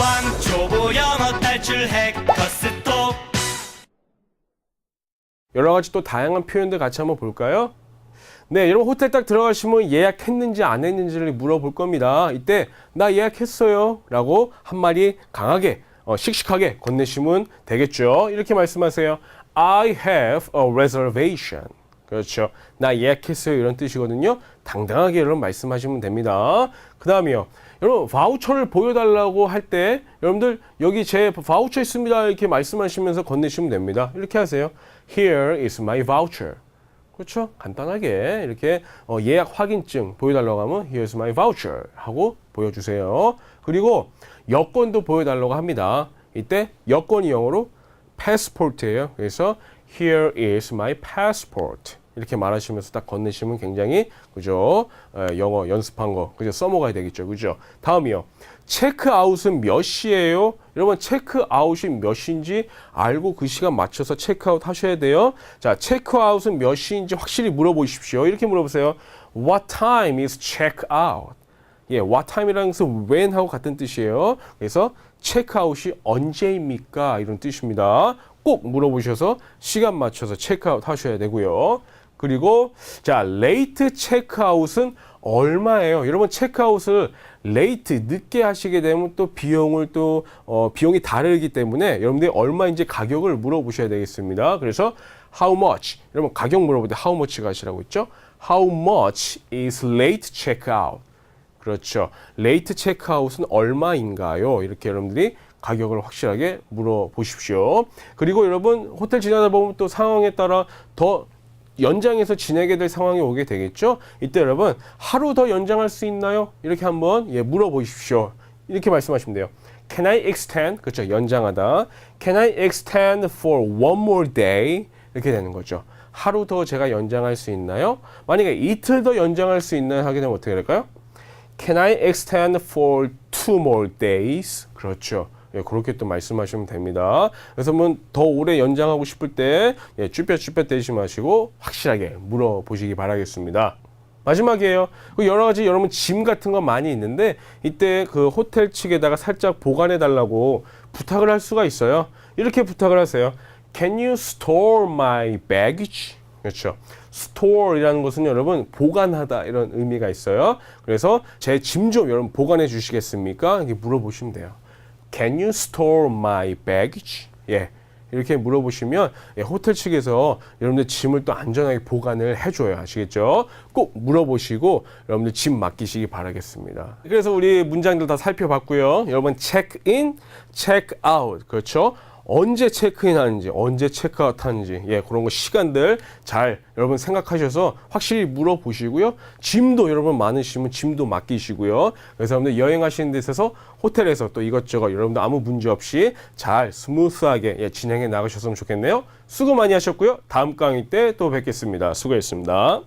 왕초보 영어 탈출 해커스톡 여러 가지 또 다양한 표현들 같이 한번 볼까요? 네, 여러분 호텔 딱 들어가시면 예약했는지 안 했는지를 물어볼 겁니다. 이때 나 예약했어요 라고 한마디 강하게 어, 씩씩하게 건네시면 되겠죠. 이렇게 말씀하세요. I have a reservation. 그렇죠. 나 예약했어요 이런 뜻이거든요. 당당하게 여러분 말씀하시면 됩니다. 그 다음이요. 여러분 바우처를 보여달라고 할 때 여러분들 여기 제 바우처 있습니다 이렇게 말씀하시면서 건네시면 됩니다. 이렇게 하세요. Here is my voucher. 그렇죠? 간단하게 이렇게 어, 예약 확인증 보여달라고 하면 Here's my voucher 하고 보여주세요. 그리고 여권도 보여달라고 합니다. 이때 여권이 영어로 passport예요. 그래서 Here is my passport. 이렇게 말하시면서 딱 건네시면 굉장히 그죠? 에, 영어 연습한 거 그죠? 써먹어야 되겠죠, 그죠? 다음이요. 체크아웃은 몇 시예요? 여러분 체크아웃이 몇 시인지 알고 그 시간 맞춰서 체크아웃 하셔야 돼요. 자, 체크아웃은 몇 시인지 확실히 물어보십시오. 이렇게 물어보세요. What time is check out? 예, what time이라는 것은 when 하고 같은 뜻이에요. 그래서 체크아웃이 언제입니까? 이런 뜻입니다. 꼭 물어보셔서 시간 맞춰서 체크아웃 하셔야 되고요. 그리고 자, 레이트 체크아웃은 얼마예요? 여러분 체크아웃을 레이트 늦게 하시게 되면 또 비용을 또 어, 비용이 다르기 때문에 여러분들이 얼마인지 가격을 물어보셔야 되겠습니다. 그래서 how much 여러분 가격 물어볼 때 how much 가시라고 했죠? How much is late checkout? 그렇죠. 레이트 체크아웃은 얼마인가요? 이렇게 여러분들이 가격을 확실하게 물어보십시오. 그리고 여러분 호텔 지나다 보면 또 상황에 따라 더 연장해서 지내게 될 상황이 오게 되겠죠. 이때 여러분 하루 더 연장할 수 있나요? 이렇게 한번 예, 물어보십시오. 이렇게 말씀하시면 돼요. Can I extend? 그렇죠. 연장하다. Can I extend for one more day? 이렇게 되는 거죠. 하루 더 제가 연장할 수 있나요? 만약에 이틀 더 연장할 수 있나요? 하게 되면 어떻게 될까요? Can I extend for two more days? 그렇죠. 예, 그렇게 또 말씀하시면 됩니다. 그래서 뭐더 오래 연장하고 싶을 때 예, 쭈뼛쭈뼛 대지 마시고 확실하게 물어보시기 바라겠습니다. 마지막이에요. 그 여러 가지 여러분 짐 같은 거 많이 있는데 이때 그 호텔 측에다가 살짝 보관해 달라고 부탁을 할 수가 있어요. 이렇게 부탁을 하세요. Can you store my baggage? 그렇죠. store이라는 것은 여러분 보관하다 이런 의미가 있어요. 그래서 제 짐 좀 여러분 보관해 주시겠습니까? 이렇게 물어보시면 돼요. Can you store my baggage? 예. 이렇게 물어보시면 예, 호텔 측에서 여러분들 짐을 또 안전하게 보관을 해줘요. 아시겠죠? 꼭 물어보시고 여러분들 짐 맡기시기 바라겠습니다. 그래서 우리 문장들 다 살펴봤고요. 여러분 check out 그렇죠? 언제 체크인 하는지, 언제 체크아웃 하는지, 예, 그런 거 시간들 잘 여러분 생각하셔서 확실히 물어보시고요. 짐도 여러분 많으시면 짐도 맡기시고요. 그래서 여러분들 여행하시는 데 있어서 호텔에서 또 이것저것 여러분들 아무 문제 없이 잘 스무스하게 예, 진행해 나가셨으면 좋겠네요. 수고 많이 하셨고요. 다음 강의 때 또 뵙겠습니다. 수고했습니다.